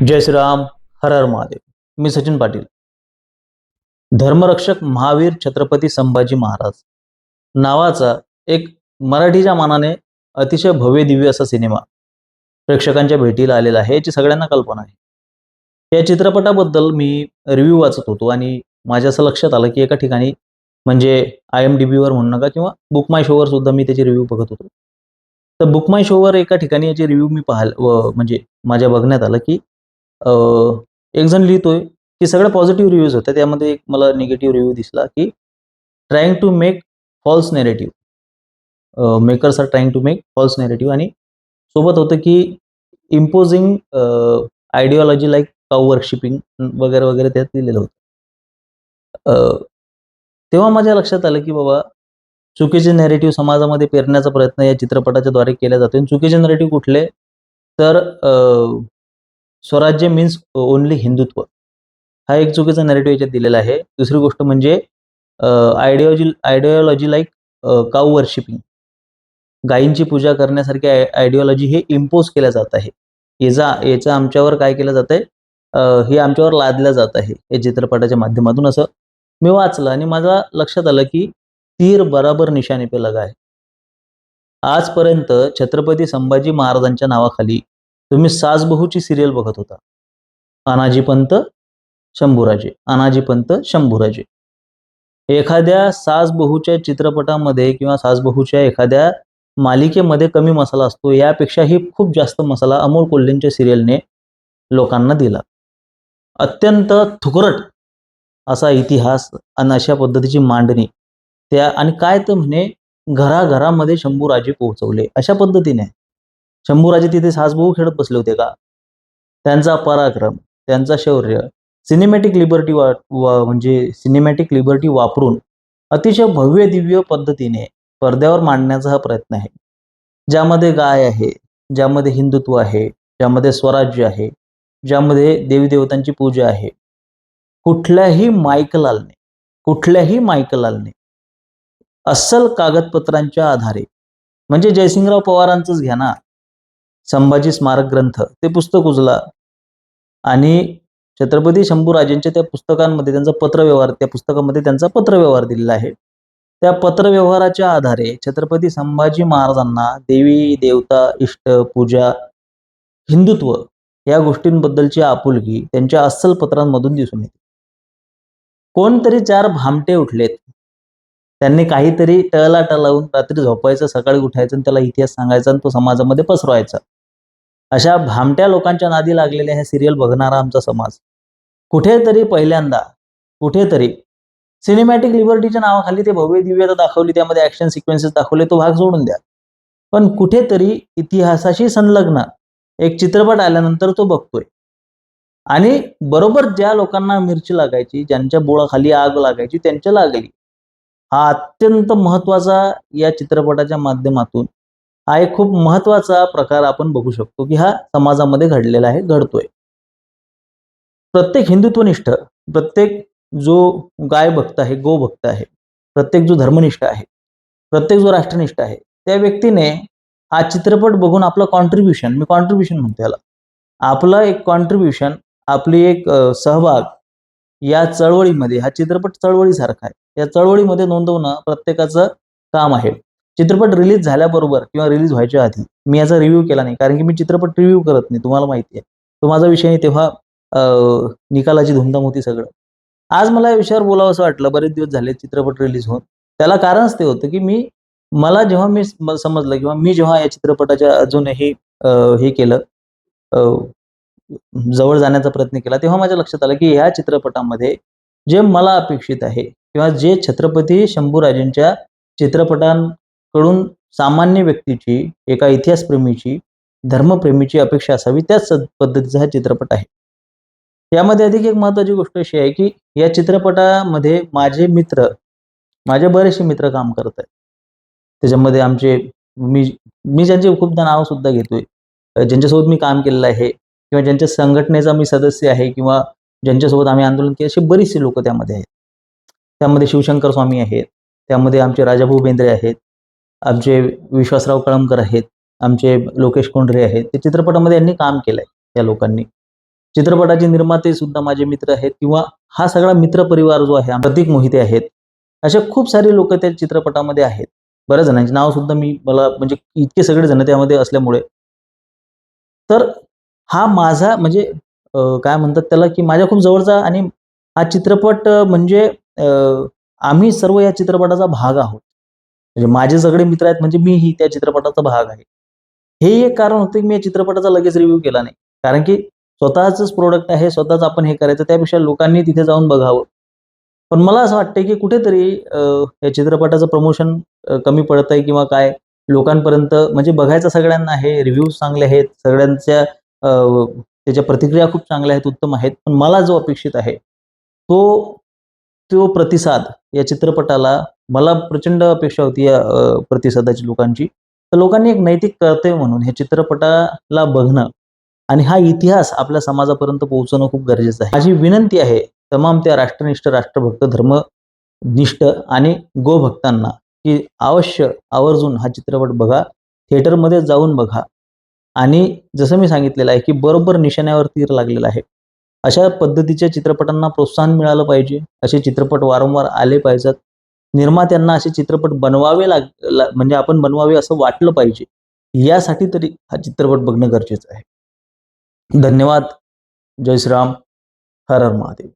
जय श्रीराम हर हर महादेव. मी सचिन पाटील. धर्मरक्षक महावीर छत्रपती संभाजी महाराज. नावाचा एक मराठीच्या मानाने अतिशय भव्य दिव्य असा सिनेमा प्रेक्षकांच्या भेटीला आलेला आहे याची सगळ्यांना कल्पना आहे. या चित्रपटाबद्दल मी रिव्ह्यू वाचत होतो आणि माझ्या असं लक्षात आलं की एका ठिकाणी म्हणजे आय एम डी बीवर म्हणू नका किंवा बुक माय शोवर सुद्धा मी त्याचे रिव्ह्यू बघत होतो. तर बुक माय शोवर एका ठिकाणी याची रिव्ह्यू मी पाहाल व म्हणजे माझ्या बघण्यात आलं की एक जण लिहितोय की सगळ्या पॉझिटिव्ह रिव्ह्यूज होत्या. त्यामध्ये एक मला निगेटिव्ह रिव्ह्यू दिसला की trying to make false narrative makers are trying to make false narrative आणि सोबत होतं की imposing ideology like cow worshipping वगैरे वगैरे त्यात दिलेलं होतं. अ, तेव्हा माझ्या लक्षात आलं की बाबा चुकीचे नेरेटिव्ह समाजामध्ये पेरण्याचा प्रयत्न या चित्रपटाच्या द्वारे केला जातो आणि चुकीचे नेरेटिव्ह कुठले? तर स्वराज्य मीन्स ओनली हिंदुत्व. हा एक चुकीचा नॅरेटिव्ह याच्यात दिलेला आहे. दुसरी गोष्ट म्हणजे ideology ideology like cow worshipping गायींची पूजा करण्यासारखी आयडिओलॉजी हे इम्पोज केल्या जात आहे. याचा याचा आमच्यावर काय केलं जात आहे? हे आमच्यावर लादलं जात आहे. या चित्रपटाच्या माध्यमातून असं मी वाचलं आणि माझा लक्षात आलं की तीर बराबर निशाणे पे लगा आहे. आजपर्यंत छत्रपती संभाजी महाराजांच्या नावाखाली तुम्ही सासबहूची सिरियल बघत होता. अनाजी पंत शंभूराजे. अनाजी पंत शंभूराजे. एखाद्या सासबहूच्या चित्रपटामध्ये किंवा सासबहूच्या एखाद्या मालिकेमध्ये कमी मसाला असतो यापेक्षाही खूप जास्त मसाला अमोल कोल्हेंच्या सिरियलने लोकांना दिला. अत्यंत थुकरट असा इतिहास आणि अशा पद्धतीची मांडणी त्या आणि काय तर म्हणे घराघरामध्ये शंभूराजे पोहोचवले अशा पद्धतीने. शंभूराजे तिथे सासभाऊ खेळत बसले होते का? त्यांचा पराक्रम त्यांचा शौर्य सिनेमॅटिक लिबर्टी वा वा- म्हणजे सिनेमॅटिक लिबर्टी वापरून अतिशय भव्य दिव्य पद्धतीने पडद्यावर मांडण्याचा हा प्रयत्न आहे. ज्यामध्ये गाय आहे ज्यामध्ये हिंदुत्व आहे ज्यामध्ये स्वराज्य आहे ज्यामध्ये देवीदेवतांची पूजा आहे. कुठल्याही मायकलालने कुठल्याही मायकलालने अस्सल कागदपत्रांच्या आधारे म्हणजे जयसिंगराव पवारांचंच घ्या ना संभाजी स्मारक ग्रंथ ते पुस्तक उचला आणि छत्रपती शंभूराजेंच्या त्या पुस्तकांमध्ये त्यांचा पत्रव्यवहार त्या पुस्तकामध्ये त्यांचा पत्रव्यवहार दिलेला आहे. त्या पत्रव्यवहाराच्या आधारे छत्रपती संभाजी महाराजांना देवी देवता इष्ट पूजा हिंदुत्व या गोष्टींबद्दलची आपुलकी त्यांच्या अस्सल पत्रांमधून दिसून येते. कोणतरी चार भामटे उठलेत. त्यांनी काहीतरी टळला लावून रात्री झोपायचं सकाळी उठायचं आणि त्याला इतिहास सांगायचा आणि तो समाजामध्ये पसरवायचा. अशा भामट्या लोकांच्या नादी लागलेल्या ह्या सिरियल बघणारा आमचा समाज. कुठेतरी पहिल्यांदा कुठेतरी सिनेमॅटिक लिबर्टीच्या नावाखाली ते भव्य दिव्यता दाखवली त्यामध्ये ऍक्शन सिक्वेन्सेस दाखवले तो भाग सोडून द्या. पण कुठेतरी इतिहासाशी संलग्न एक चित्रपट आल्यानंतर तो बघतोय. आणि बरोबर ज्या लोकांना मिरची लागायची ज्यांच्या बोळाखाली आग लागायची त्यांच्या लागली. हा अत्यंत महत्त्वाचा या चित्रपटाच्या माध्यमातून हा एक खूप महत्त्वाचा प्रकार आपण बघू शकतो की हा समाजामध्ये घडलेला आहे घडतोय. प्रत्येक हिंदुत्वनिष्ठ प्रत्येक जो गाय भक्त आहे गो भक्त आहे प्रत्येक जो धर्मनिष्ठ आहे प्रत्येक जो राष्ट्रनिष्ठ आहे त्या व्यक्तीने हा चित्रपट बघून आपलं कॉन्ट्रीब्युशन मी कॉन्ट्रीब्युशन म्हणतो याला आपलं एक कॉन्ट्रीब्युशन आपली एक सहभाग या चळवळीमध्ये हा चित्रपट चळवळीसारखा आहे. या चळवळीमध्ये नोंदवणं प्रत्येकाचं काम आहे. चित्रपट रिलीज झाल्याबरोबर किंवा रिलीज व्हायच्या आधी मी याचा रिव्ह्यू केला नाही. कारण की मी चित्रपट रिव्ह्यू करत नाही तुम्हाला माहिती आहे. तो माझा विषय नाही तेव्हा निकालाची धुमधाम होती सगळं. आज मला या विषयावर बोलावं असं वाटलं बरेच दिवस झाले चित्रपट रिलीज होऊन. त्याला कारणच ते होतं की मी मला जेव्हा मी समजलं किंवा मी जेव्हा या चित्रपटाच्या अजूनही हे केलं जवळ जाण्याचा प्रयत्न केला तेव्हा माझ्या लक्षात आलं की ह्या चित्रपटामध्ये जे मला अपेक्षित आहे किंवा जे छत्रपती शंभूराजेंच्या चित्रपटांकडून सामान्य व्यक्तीची एका इतिहासप्रेमीची धर्मप्रेमीची अपेक्षा असावी त्याच पद्धतीचा हा चित्रपट आहे. यामध्ये अधिक एक महत्त्वाची गोष्ट अशी आहे की या चित्रपटामध्ये माझे मित्र माझे बरेचसे मित्र काम करत आहेत. त्याच्यामध्ये आमचे मी मी ज्यांचे खूपदा नाव सुद्धा घेतोय. ज्यांच्यासोबत मी काम केलेलं आहे किंवा ज्यांच्या संघटनेचा मी सदस्य आहे किंवा ज्यांच्यासोबत आम्ही आंदोलन केले असे बरीचसे लोक त्यामध्ये आहेत. त्यामध्ये शिवशंकर स्वामी आहेत त्यामध्ये आमचे राजाभाऊ बेंद्रे आहेत आमचे विश्वासराव कळमकर आहेत आमचे लोकेश कोंढरे आहेत. ते चित्रपटामध्ये यांनी काम केलंय या लोकांनी. चित्रपटाचे निर्माते सुद्धा माझे मित्र आहेत किंवा हा सगळा मित्र परिवार जो आहे प्रतीक मोहिते आहेत असे खूप सारे लोक त्या चित्रपटामध्ये आहेत. बऱ्याच जणांची नाव सुद्धा मी मला म्हणजे इतके सगळे जण त्यामध्ये असल्यामुळे. तर हा माझा म्हणजे काय म्हणतात त्याला की माझ्या खूप जवळचा आणि हा चित्रपट म्हणजे आम्ही सर्व या चित्रपटाचा भाग आहोत. म्हणजे माझे सगळे मित्र आहेत म्हणजे मीही त्या चित्रपटाचा भाग आहे. हे एक कारण होतं की मी या चित्रपटाचा लगेच रिव्ह्यू केला नाही. कारण की स्वतःच प्रोडक्ट आहे स्वतःच आपण हे करायचं त्यापेक्षा लोकांनी तिथे जाऊन बघावं. पण मला असं वाटतं की कुठेतरी या चित्रपटाचं प्रमोशन कमी पडत आहे किंवा काय लोकांपर्यंत म्हणजे बघायचं सगळ्यांना आहे रिव्ह्यूज चांगले आहेत सगळ्यांच्या त्याच्या प्रतिक्रिया खूप चांगल्या आहेत उत्तम आहेत. पण मला जो अपेक्षित आहे तो तो प्रतिसाद या चित्रपटाला मला प्रचंड अपेक्षा होती या प्रतिसादाची लोकांची. तर लोकांनी एक नैतिक कर्तव्य म्हणून हे चित्रपटाला बघणं आणि हा इतिहास आपल्या समाजापर्यंत पोहोचवणं खूप गरजेचं आहे. माझी विनंती आहे तमाम त्या राष्ट्रनिष्ठ राष्ट्रभक्त धर्मनिष्ठ आणि गोभक्तांना की अवश्य आवर्जून हा चित्रपट बघा थिएटरमध्ये जाऊन बघा. आणि जसं मी सांगितलेलं आहे की बरोबर निशाण्यावर तीर लागलेला आहे. अशा पद्धतीच्या चित्रपटांना प्रोत्साहन मिळालं पाहिजे. असे चित्रपट वारंवार आले पाहिजेत. निर्मात्यांना असे चित्रपट बनवावे लाग ला- म्हणजे आपण बनवावे असं वाटलं पाहिजे. यासाठी तरी हा चित्रपट बघणं गरजेचं आहे. धन्यवाद. जय श्रीराम. हर हर महादेव.